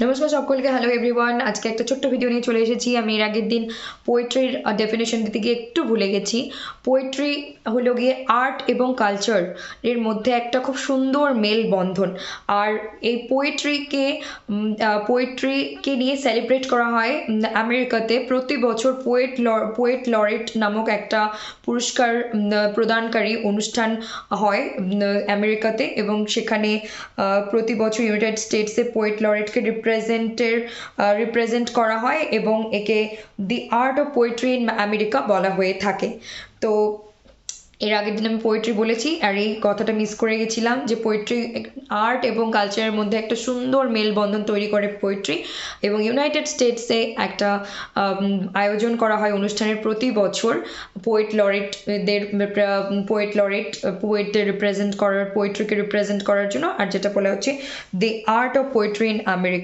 নমস্কার সকলকে hello everyone আজকে একটা ছোট্ট ভিডিও নিয়ে চলে এসেছি। আমি এর আগের দিন পোয়েট্রির ডেফিনেশন দিতে গিয়ে একটু ভুলে গেছি। পোয়েট্রি হলো গিয়ে আর্ট এবং কালচার এর মধ্যে একটা খুব সুন্দর মেল বন্ধন আর এই পোয়েট্রিকে পোয়েট্রিকে নিয়ে সেলিব্রেট করা হয় আমেরিকাতে। প্রতি বছর পোয়েট ল পোয়েট লরেট নামক একটা পুরস্কার প্রদানকারী অনুষ্ঠান হয় আমেরিকাতে। এবং সেখানে প্রতি বছর ইউনাইটেড স্টেটসে পোয়েট লরেটকে রিপ্রেজেন্টের রিপ্রেজেন্ট করা হয় এবং একে the art of poetry in America বলা হয়ে থাকে। তো এর আগের দিন আমি পোয়েট্রি বলেছি আর এই কথাটা মিস করে গেছিলাম যে পোয়েট্রি আর্ট এবং কালচারের মধ্যে একটা সুন্দর মেলবন্ধন তৈরি করে পোয়েট্রি এবং ইউনাইটেড স্টেটসে একটা আয়োজন করা হয় অনুষ্ঠানের প্রতি বছর। পোয়েট লরেটদের পোয়েট লরেট পোয়েটদের রিপ্রেজেন্ট করার পোয়েট্রিকে রিপ্রেজেন্ট করার জন্য আর যেটা বলা হচ্ছে the art of poetry in America